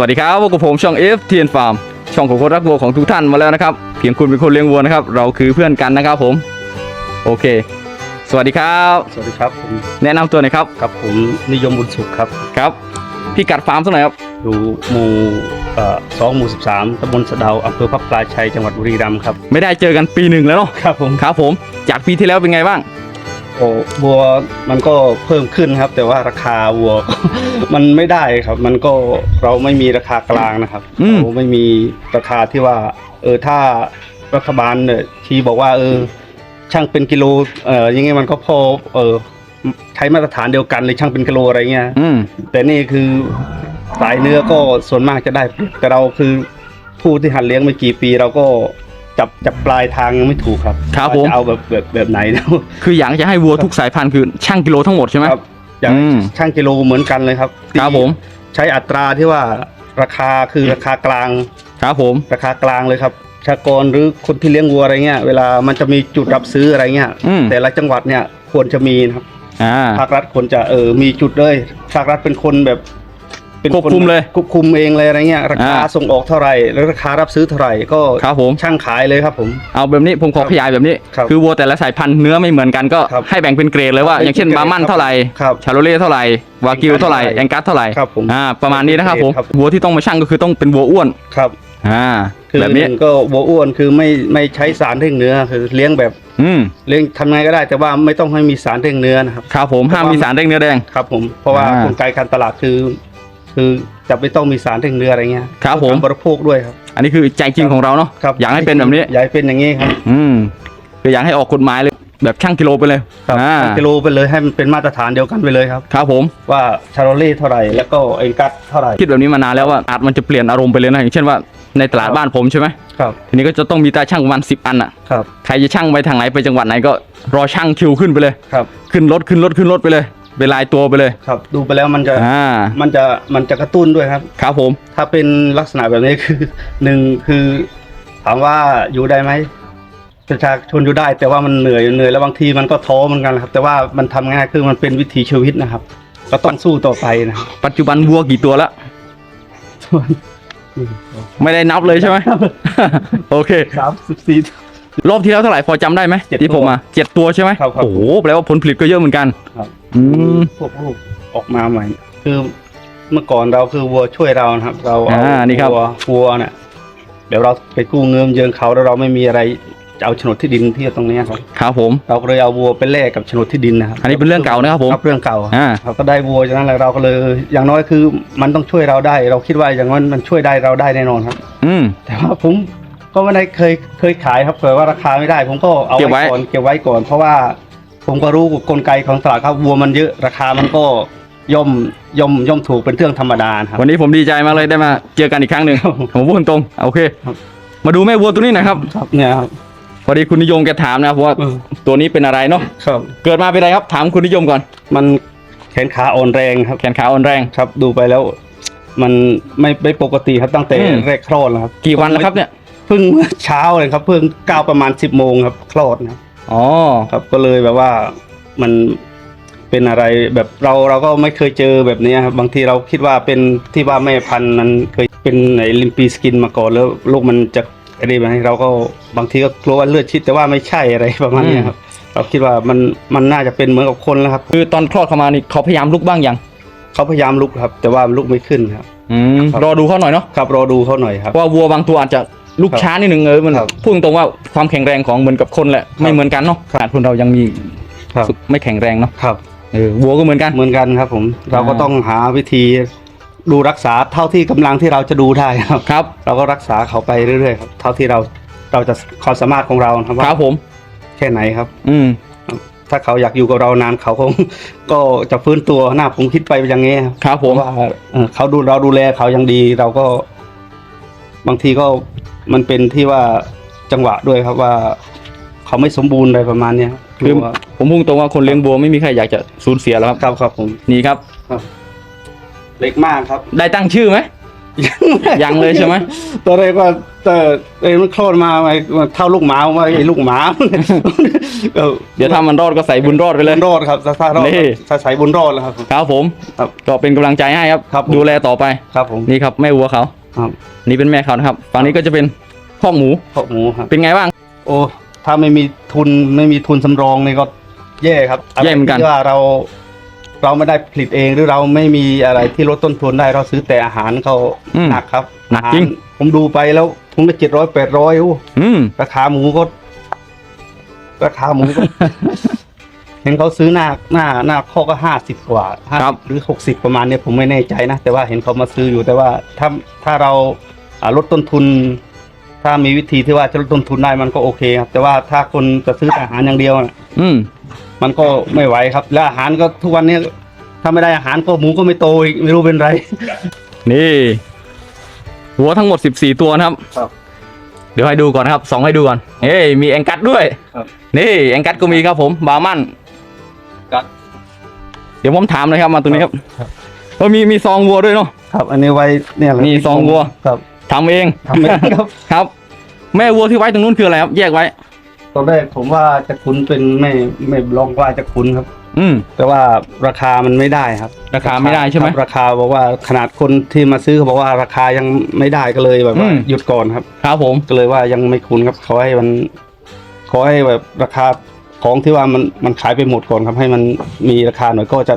วัสดีครับพบกับผมช่อง F t n Farm ช่องของคนรักวัวของทุกท่านมาแล้วนะครับ เพียงคุณเป็นคนเลี้ยงวัวนะครับ เราคือเพื่อนกันนะครับผม โอเค สวัสดีครับ สวัสดีครับผมแนะนำตัวหน่อยครับกับผมนิยมบุญสุขครับ ครับ พี่กัดฟาร์มสักหน่อยครับ อยู่หมู่เอ่อสองหมู่สิบสามตำบลสะเดาอำเภอพับปลายชัยจังหวัดบุรีรัมย์ครับ ไม่ได้เจอกันปีหนึ่งแล้วเนาะ ครับผม ครับผม จากปีที่แล้วเป็นไงบ้าง โอ้วัวมันก็เพิ่มขึ้นครับ แต่ว่าราคาวัว มันไม่ได้ครับ มันก็เราไม่มีราคากลางนะครับอืม เราไม่มีราคาที่ว่า เออถ้ารัฐบาลเนี่ยชี้บอกว่า เออ ช่างเป็นกิโลเออยังไงมันก็พอ เออใช้มาตรฐานเดียวกันเลยช่างเป็นกิโลอะไรเงี้ย อืม แต่นี่คือสายเนื้อก็ส่วนมากจะได้ แต่เราคือผู้ที่หัดเลี้ยงไม่กี่ปีเราก็ จับจับปลายทางยังไม่ถูกครับครับผม ว่าจะเอาแบบแบบแบบไหนนะคืออยากจะให้วัวทุกสายพันธุ์คือช่างกิโลทั้งหมดใช่ไหม ครับอย่างอืม ช่างกิโลเหมือนกันเลยครับครับผม ใช้อัตราที่ว่าราคาคือราคากลาง ครับผม ราคากลางเลยครับชากรหรือคนที่เลี้ยงวัวอะไรเงี้ย เวลามันจะมีจุดรับซื้ออะไรเงี้ย อืม แต่ละจังหวัดเนี่ยควรจะมีนะครับ อ่า ภาครัฐควรจะเออมีจุดเลย ภาครัฐเป็นคนแบบ เป็นควบคุมเลยควบคุมเองเลยอะไรเงี้ยราคาอ่าส่งออกเท่าไหร่แล้วราคารับซื้อเท่าไหร่ก็ครับผม ช่างขายเลยครับผม เอาแบบนี้ผมขอขยายแบบนี้ครับคือวัวแต่ละสายพันธุ์เนื้อไม่เหมือนกันก็ครับให้แบ่งเป็นเกรดเลยว่าครับอย่างเช่นเป็นเกรบาดร์มันเท่าไหร่ครับชาโลเล่เท่าไหร่วากิวเท่าไหร่แองกัสเท่าไหร่ครับผมอ่าประมาณนี้นะครับผมครับ วัวที่ต้องมาชั่งก็คือต้องเป็นวัวอ้วนครับอ่าคือแบบนี้หงก็วัวอ้วนคือไม่ไม่ใช้สารเร่งเนื้อคือเลี้ยงแบบอืมเลี้ยงทำไงก็ได้ แต่ว่าไม่ต้องให้มีสารเร่งเนื้อนะครับ ครับผมห้ามมีสารเร่งเนื้อแดง ครับผมเพราะว่าอ่ากลไกการตลาดคือ คือจะไม่ต้องมีสารเร่งเนื้ออะไรเงี้ยครับผมเพื่อการบริโภคด้วยครับ อันนี้คือใจจริงของเราเนาะครับอยากให้เป็นแบบนี้ อยากให้เป็นอย่างนี้ครับอืมคืออยากให้ออกกฎหมายเลย แบบช่างกิโลไปเลยครับอ่ากิโลไปเลยให้มันเป็นมาตรฐานเดียวกันไปเลยครับ ครับผม ว่าชาโรเล่เท่าไหร่แล้วก็เอ็นกัสเท่าไหร่คิดแบบนี้มานานแล้วว่าอาจมันจะเปลี่ยนอารมณ์ไปเลยนะอย่างเช่นว่าในตลาดครับบ้านผมใช่ไหมครับทีนี้ก็จะต้องมีตาช่างประมาณสิบอันอะครับใครจะช่างไปทางไหนไปจังหวัดไหนก็รอช่างคิวขึ้นไปเลย ครับขึ้นรถขึ้นรถขึ้นรถไปเลย เป็นลายตัวไปเลย ครับ ดูไปแล้วมันจะอ่ามันจะมันจะกระตุ้นด้วยครับ ครับผม ถ้าเป็นลักษณะแบบนี้คือ หนึ่งคือถามว่าอยู่ได้ไหมประชาชนอยู่ได้ แต่ว่ามันเหนื่อยเหนื่อยแล้วบางทีมันก็ท้อเหมือนกันครับ แต่ว่ามันทำง่ายคือมันเป็นวิถีชีวิตนะครับ ก็ต้องสู้ต่อไปนะครับ ปัจจุบันวัวกี่ตัวแล้วไม่ได้นับเลยใช่ไหม โอเค สามสิบสี่ รอบที่แล้วเท่าไหร่พอจำได้ไหมเจ็ดที่ผมมาเจ็ดตัวใช่ไหมครับครับ โอ้โหแปลว่าผลผลิตก็เยอะเหมือนกันครับอืมพวกลูกออกมาใหม่ คือเมื่อก่อนเราคือวัวช่วยเรานะครับ เราเอาอ่านี่ครับ วัววัวเนี่ยเดี๋ยวเราไปกู้เงินเยิงเขาแล้วเราไม่มีอะไรจะเอาโฉนดที่ดินที่ตรงเนี้ยครับ ครับผม เราก็เลยเอาวัวไปแลกกับโฉนดที่ดินนะครับอันนี้เป็นเรื่องเก่านะครับผม ครับเรื่องเก่าอ่า เราก็ได้วัวจากนั้นแหละเราก็เลย อย่างน้อยคือมันต้องช่วยเราได้ เราคิดว่าอย่างนั้นมันช่วยได้เราได้แน่นอนครับ อืมแต่ว่าผม ก็ไม่ได้เคยเคยขายครับเผื่อว่าราคาไม่ได้ ผมก็เอาเก็บไว้ ไว้ก่อนเก็บไว้ก่อน เพราะว่าผมก็รู้กลไกของตลาดครับวัวมันเยอะราคามันก็ย่อมย่อมย่อมถูกเป็นเรื่องธรรมดาครับ วันนี้ผมดีใจมากเลยได้มาเจอกันอีกครั้งหนึ่งครับผมพูดตรงๆโอเค ครับ มาดูแม่วัวตัวนี้หนะครับครับเนี่ยครับ พอดีคุณนิยมแกถามนะครับว่าเออตัวนี้เป็นอะไรเนาะครับ เกิดมาเป็นอะไรครับถามคุณนิยมก่อนมันแขนขาอ่อนแรงครับ แขนขาอ่อนแรง ครับดูไปแล้ว มันไม่ไม่ปกติครับตั้งแต่อืม แรกคลอดแล้วครับ กี่วันแล้วครับเนี่ย เพิ่งเมื่อเช้าเลยครับ เพิ่งก้าวประมาณสิบโมงครับคลอดนะครับอ๋อครับก็เลยแบบว่ามันเป็นอะไรแบบเราเราก็ไม่เคยเจอแบบนี้ครับบางทีเราคิดว่าเป็นที่ว่าแม่พันธุ์มันเคยเป็นไอ้ลิมปีสกินมาก่อนแล้วลูกมันจะอะไรแบบนี้เราก็บางทีก็กลัวว่าเลือดชิดแต่ว่าไม่ใช่อะไรประมาณนี้ครับเราคิดว่ามันมันน่าจะเป็นเหมือนกับคนแล้วครับ คือตอนคลอดเข้ามานี่เขาพยายามลุกบ้างยังเขาพยายามลุกครับ แต่ว่าลุกไม่ขึ้นครับอืมครับรอดูเขาหน่อยเนาะครับรอดูเขาหน่อยครับเพราะว่าวัวบางตัวอาจจะ ลุกครับช้านิดนึงเออมันครับพูดตรงๆว่าความแข็งแรงของเหมือนกับคนแหละไม่เหมือนกันเนาะขนาดคนเรายังมีครับไม่แข็งแรงเนาะครับ เออวัวก็เหมือนกัน เหมือนกันครับผมเราก็อ่า ต้องหาวิธีดูรักษาเท่าที่กำลังที่เราจะดูได้ครับ ครับเราก็รักษาเขาไปเรื่อยๆครับเท่าที่เราเราจะความสามารถของเรานะครับคว่ารับผม แค่ไหนครับ อืม ถ้าเขาอยากอยู่กับเรานานเขาคง ก็จะฟื้นตัวหน้าผมคิดไปอย่างนี้ครับครับผเพราะมว่าเอ่อเขาดูเราดูแลเขาอย่างดีเราก็ บางทีก็ มันเป็นที่ว่าจังหวะด้วยครับว่า เขาไม่สมบูรณ์อะไรประมาณเนี้ยครับคือว่าผมพูดตรงว่าคนเลี้ยงวัวไม่มีใครอยากจะสูญเสียแล้วครับครับครับผมนี่ครับ เล็กมากครับ ได้ตั้งชื่อไหมยังเลยใช่ไหมตอนแรกว่าแต่เอ้ยมันโคลนมาไอ้เท่าลูกหมาว่าไอ้ลูกหมาเออเดี๋ยวถ้ามันรอดก็ใส่บุญรอดไปเลยบุญรอดครับถ้าถ้ารอดนี่ ถ้าใส่บุญรอดแล้วครับ ครับผมครับก็เป็นกำลังใจให้ครับ ครับผม ดูแลต่อไป ครับผม นี่ครับแม่วัวเขา ครับนี่เป็นแม่เขานะครับฝั่งนี้ก็จะเป็นคอกหมูข้าวหมูครับ เป็นไงบ้าง โอ้ ถ้าไม่มีทุนไม่มีทุนสำรองนี่ก็แย่ครับแย่เหมือนกันะไรที่ว่าเรา เราไม่ได้ผลิตเองหรือเราไม่มีอะไรที่ลดต้นทุนได้เราซื้อแต่อาหารเขาอืม หนักครับหนักจริง อาาผมดูไปแล้วทุนละเจ็ดร้อยแปดร้อยอืม ราคาหมูก็ ราคาหมูก็เห็นเขาซื้อหน้าหน้าหน้าข้อก็ห้าสิบกว่าครับ50หรือหกสิบประมาณเนี้ยผมไม่แน่ใจนะ แต่ว่าเห็นเขามาซื้ออยู่แต่ว่าถ้าถ้าเราอ่าลดต้นทุน ถ้ามีวิธีที่ว่าจะลดต้นทุนได้มันก็โอเคครับแต่ว่าถ้าคนจะซื้อแต่อาหารอย่างเดียวน่ะอืมมันก็ไม่ไหวครับ แล้วอาหารก็ทุกวันนี้ถ้าไม่ได้อาหารก็หมูก็ไม่โตอีกไม่รู้เป็นไร นี่วัวทั้งหมด14ตัวนะครับ ครับเดี๋ยวให้ดูก่อนนะครับสองให้ดูก่อนเอ้ยมีแองกัดด้วยครับ นี่แองกัดก็มีครับผมบาร์มันกัด เดี๋ยวผมถามเลยครับมาตรงนี้ครับครับเออมีมีซองวัวด้วยเนาะครับ อันนี้ไว้เนี่ยแหละมีซองวัว ครับทำเองทำเองครับ ครับ แม่วัวที่ไว้ตรงนู้นคืออะไรครับ แยกไว้ ตอนแรกผมว่าจะคุ้นเป็นไม่ไม่ลองว่าจะคุ้นครับ อืม แต่ว่าราคามันไม่ได้ครับ ราคาไม่ได้ใช่ไหมครับราคาบอกว่าขนาดคนที่มาซื้อเขาบอกว่าราคายังไม่ได้ก็เลยแบบว่าอืมหยุดก่อนครับ ครับผมก็เลยว่ายังไม่คุ้นครับขอให้มันขอให้แบบราคา ของที่ว่ามันมันขายไปหมดก่อนครับ ให้มันมีราคาหน่อยก็จะ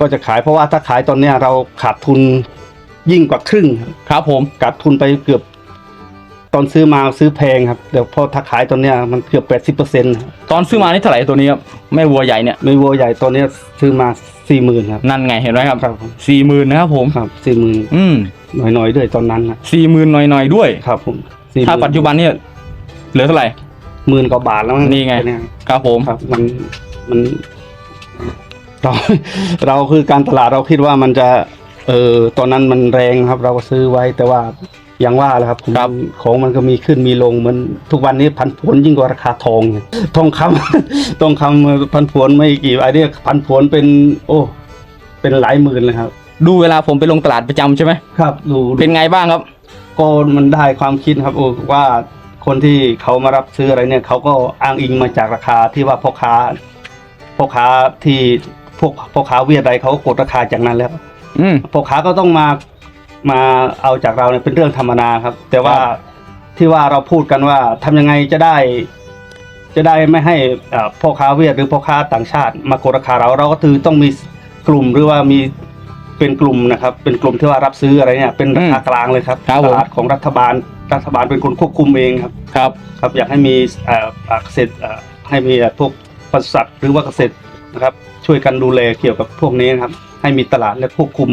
ก็จะขายเพราะว่าถ้าขายตอนเนี้ยเราขาดทุนยิ่งกว่าครึ่งครับครับผม ขาดทุนไปเกือบ ตอนซื้อมาซื้อแพงครับเดี๋ยวพอถ้าขายตอนเนี้ยมันเกือบแปดสิบเปอร์เซ็นต์ตอนซื้อมานี่เท่าไหร่ตัวนี้ครับแม่วัวใหญ่เนี่ยในวัวใหญ่ตอนเนี้ยซื้อมาสี่หมื่นครับ นั่นไงเห็นไหมครับครับสี่หมื่นนะครับผม ครับสี่หมื่นอืมหน่อยๆด้วยตอนนั้นนะสี่หมื่นหน่อยๆด้วย ครับผมถ้าปัจจุบันเนี่ยเหลือเท่าไหร่ หมื่นกว่าบาทแล้วมั้นี่ไงเยครับผม ครับ มันมัน เรา เราคือการตลาดเราคิดว่ามันจะ เออตอนนั้นมันแรงครับ เราก็ซื้อไว้แต่ว่าอย่างว่าแหละครับผมครับมันก็มีขึ้นมีลงเหมันทุกวันนี้พันผวนยิ่งกว่าราคาทองเนี่ยทองคำ ทองคำพันผวนไม่กี่ไอเดียพันผวนเป็น โอ้ เป็นหลายหมื่นเลยครับ ดูเวลาผมไปลงตลาดประจำใช่ไหมครับดู เป็นไงบ้างครับ ก็มันได้ความคิดครับโอ้ว่า คนที่เขามารับซื้ออะไรเนี่ยเขาก็อ้างอิงมาจากราคาที่ว่าพ่อค้าพ่อค้าที่พวกพ่อค้าเวียดอะไรเขาก็กดราคาจากนั้นแล้วอืม พ่อค้าก็ต้องมามาเอาจากเราเนี่ยเป็นเรื่องธรรมดาครับ แต่ว่าครับ ที่ว่าเราพูดกันว่าทำยังไงจะได้ จะได้ไม่ให้อ่าพ่อค้าเวียดหรือพ่อค้าต่างชาติ มากดราคาเราเราก็คือต้องมีกลุ่มหรือว่ามีเป็นกลุ่มนะครับ เป็นกลุ่มที่ว่ารับซื้ออะไรเนี่ยเป็นราคากลางเลยครับครับผม ตลาดของรัฐบาล รัฐบาลเป็นคนควบคุมเองครับครับครับอยากให้มีเอ่ออ่าเกษตรเอ่อให้มีพวกปศุสัตว์หรือว่าเกษตรนะครับ ช่วยกันดูแลเกี่ยวกับพวกนี้นะครับ ให้มีตลาดและควบคุม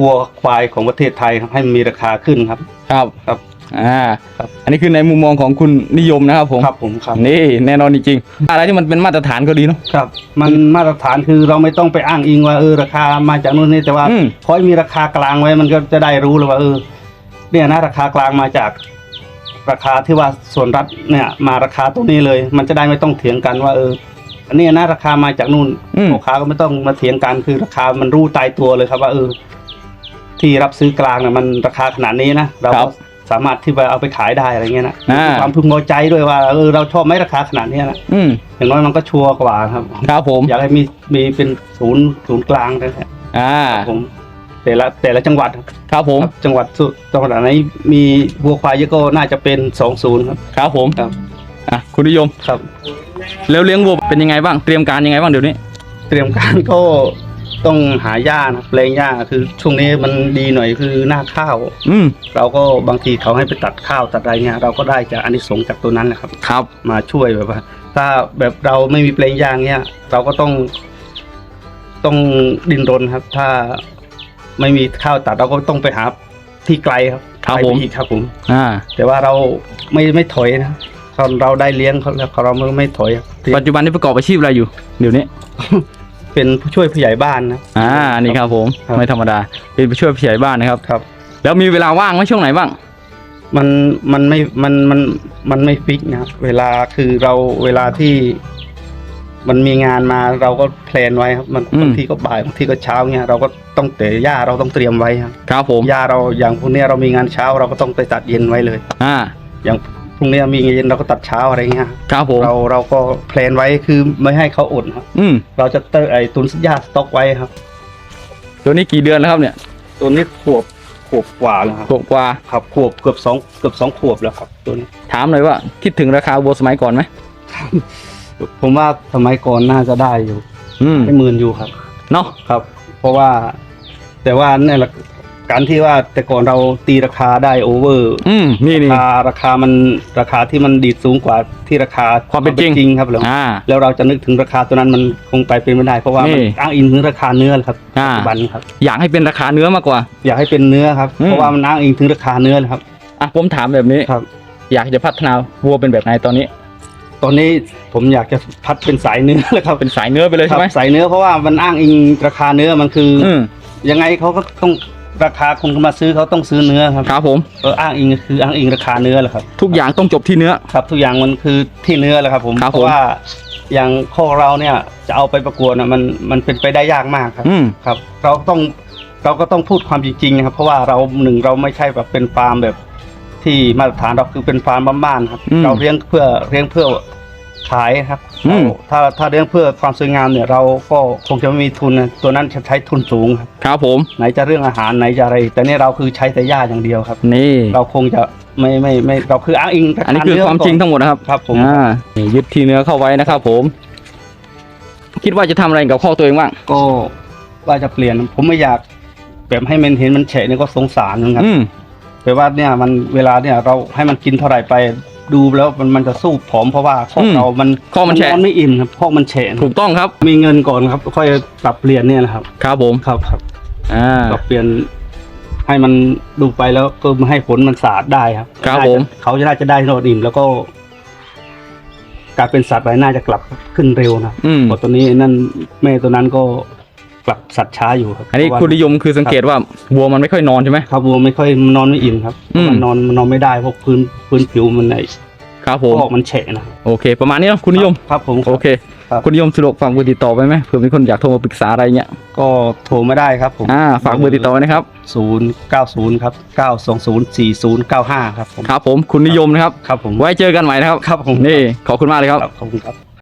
วัวควายของประเทศไทยครับให้มีราคาขึ้นครับ ครับครับอ่าครับอันนี้คือในมุมมองของคุณนิยมนะครับผมครับผมครับนี่แน่นอนจริงๆอะไรที่มันเป็นมาตรฐานก็ดีเนาะครับ มันมาตรฐานคือเราไม่ต้องไปอ้างอิงว่าเออราคามาจากนู่นนี่แต่ว่าอืมขอให้มีราคากลางไว้มันก็จะได้รู้เลยว่าเออ เนี่ยนะราคากลางมาจากราคาที่ว่าส่วนรัฐเนี่ยมาราคาตรงนี้เลย มันจะได้ไม่ต้องเถียงกันว่าเออ อันนี้นะราคามาจากนู่นอืม พ่อค้าก็ไม่ต้องมาเถียงกันคือราคามันรู้ตายตัวเลยครับว่าเออ ที่รับซื้อกลางเนี่ยมันราคาขนาดนี้นะเราครัก็บสามารถที่จะเอาไปขายได้อะไรเงี้ยนะอ่า ความพึงพอใจด้วยว่าเออเราชอบไหมราคาขนาดเนี้ยนะอืมอย่างน้อยมันก็ชัวร์กว่าครับ ครับผม อยากให้มีมีเป็นศูนย์ศูนย์กลางนะฮะอ่า ผม แต่ละแต่ละจังหวัดครับครับผมครับจังหวัดสุจังหวัดไหนมีวัวควายเยอะก็น่าจะเป็นสองศูนย์ครับ ครับผมครับ อะคุณนิยม ครับ แล้วเลี้ยงวัวเป็นยังไงบ้างเตรียมการยังไงบ้างเดี๋ยวนี้ เตรียมการก็ต้องหาหญ้านะแปลงหญ้าคือช่วงนี้มันดีหน่อยคือหน้าข้าว อืมเราก็บางทีเขาให้ไปตัดข้าวตัดอะไรเงี้ยเราก็ได้จากอานิสงส์จากตัวนั้นแหละครับ ครับ มาช่วยแบบว่า ถ้าแบบเราไม่มีแปลงยางเนี้ยเราก็ต้อง ต้องดินรนครับ ถ้า ไม่มีข้าวตัดเราก็ต้องไปหาที่ไกลครับครับไกลผม ไปอีกครับผม อ่า แต่ว่าเราไม่ไม่ถอยนะเราเราได้เลี้ยงเขาแล้วเราไม่ไม่ถอยครับปัจจุบันนี้ประกอบอาชีพอะไรอยู่เดี๋ยวนี้ เป็นผู้ช่วยผู้ใหญ่บ้านนะ อ่า นี่ครับผม ครับ ไม่ธรรมดา เป็นผู้ช่วยผู้ใหญ่บ้านนะครับ ครับ แล้วมีเวลาว่างไหมช่วงไหนบ้าง มันมันไม่มันมันมันไม่ฟิกนะครับ เวลาคือเราเวลาที่ มันมีงานมาเราก็แพลนไว้ครับมันอืม บางทีก็บ่ายบางทีก็เช้าเงี้ยเราก็ต้องเตะหญ้าเราต้องเตรียมไว้ครับครับผมหญ้าเราอย่างพวกเนี้ยเรามีงานเช้าเราก็ต้องไปตัดเย็นไว้เลย อ่าอย่างพรุ่งนี้มีงานเย็นเราก็ตัดเช้าอะไรเงี้ยครับครับผมเราเราก็แพลนไว้คือไม่ให้เขาอดครับอืมเราจะเตอไอ้ตุนหญ้าสต็อกไว้ครับ ตัวนี้กี่เดือนแล้วครับเนี่ยตัวนี้ขวบขวบกว่าแล้วครับขวบกว่าครับขวบเกือบสองเกือบสองขวบแล้วครับตัวนี้ ถามหน่อยว่าคิดถึงราคาวัวสมัยก่อนไหม ผมว่าสมัยก่อนน่าจะได้อยู่อืมไม่หมื่นอยู่ครับ เนาะครับ เพราะว่า แต่ว่าเนี่ยแหละการที่ว่าแต่ก่อนเราตีราคาได้โอเวอร์อืมนี่นี่ ราคาราคามันราคาที่มันดีดสูงกว่าที่ราคาความเป็นจริงจริงครับแล้วอ่าแล้วเราจะนึกถึงราคาตัวนั้นมันคงไปเป็นไม่ได้ เพราะว่ามันนี่อ้างอิงถึงราคาเนื้อครับอ่า ปัจจุบันครับ อยากให้เป็นราคาเนื้อมากกว่า อยากให้เป็นเนื้อครับอืม เพราะว่ามันอ้างอิงถึงราคาเนื้อเลยครับ อะผมถามแบบนี้ ครับ อยากจะพัฒนาวัวเป็นแบบไหนตอนนี้ ตอนนี้ผมอยากจะพัดเป็นสายเนื้อเลยครับเป็นสายเนื้อไปเลยครัใช่บไหมสายเนื้อเพราะว่ามันอ้างอิงราคาเนื้อมันคือออืมยังไงเขาก็ต้องราคาคนเข้ามาซื้อเขาต้องซื้อเนื้อครับครับผมเอออ้างอิงคืออ้างอิงราคาเนื้อแหละครับ ทุกอย่างต้องจบที่เนื้อ ครับ ทุกอย่างมันคือที่เนื้อแหละครับ ผมครับเพผม ราะว่าอย่างข้อเราเนี่ยจะเอาไปประกวดนะมันมันเป็นไปได้ยากมากครับ อืม ครับเราต้องเราก็ต้องพูดความจริงๆนะครับ เพราะว่าเราหนึ่งเราไม่ใช่แบบเป็นฟาร์มแบบที่มาตรฐานเราคือเป็นฟาร์มบ้านๆครับ อืม เราเลี้ยงเพื่อเลี้ยงเพื่อ ขายครับอืมเราถ้าถ้าเลี้ยงเพื่อความสวยงามเนี่ยเราก็คงจะไม่มีทุนนะตัวนั้นจะใช้ทุนสูงครับครับผม ไหนจะเรื่องอาหารไหนจะอะไรแต่นี่เราคือใช้แต่หญ้าอย่างเดียวครับ นี่ เราคงจะไม่ไม่ไม่เราคืออ้างอิงราอันนี้คาคือเนื้ความจริงทั้งหมดนะครับครับผมอ่านี่ยึดที่เนื้อเข้าไว้นะครับผม คิดว่าจะทำอะไรกับข้อตัวเองบ้าง ก็ว่าจะเปลี่ยน ผมไม่อยากแบบให้มันเห็นมันเฉะเนี่ยก็สงสารนะครับอืม แต่ว่าเนี่ยมันเวลาเนี่ยเราให้มันกินเท่าไหร่ไป ดูแล้วมันมันจะสู้ผอมเพราะว่าข้ออืมเรามันข้อมันแฉะ นไม่อิ่มครับข้อมันเฉะถูกต้องครับ มีเงินก่อนครับ ค่อยปรับเปลี่ยนเนี่ยนะครับ ครับผม ครับครับอ่า ปรับเปลี่ยน ให้มันดูไปแล้วก็ให้ผลมันสะอาดได้ครับครับน่าจะผม เขาจะน่าจะได้นอนอิ่มแล้วก็การเป็นสัตว์อะไรน่าจะกลับขึ้นเร็วนะอืมหมดตัวนี้นั่นแม่ตัวนั้นก็ กลับสัตว์ช้าอยู่ครับอันนี้เพราะว่าคุณนิยมคือสังเกตว่าวัวมันไม่ค่อยนอนใช่ไหมครับวัวไม่ค่อยนอนไม่อิ่มครับอืมมันนอนมันนอนไม่ได้เพราะพื้นพื้นผิวมันไอ้ครับผมพอกมันเฉะนะโอเคประมาณนี้เนอะคุณนิยมครับผมโอเคครับคุณนิยมสะดวกฝากเบอร์ติดต่อไปไหมเผื่อมีคนอยากโทรมาปรึกษาอะไรเงี้ยก็โทรไม่ได้ครับผมอ่าฝากเบอร์ติดต่อไว้นะครับศูนย์เก้าศูนย์ครับเก้าสองศูนย์สี่ศูนย์เก้าห้าครับผมครับผมคุณนิยมนะครับครับผมไว้เจอกันใหม่นะครับครับผมนี่ขอบคุณมากเลยครับครับขอบคุณครับ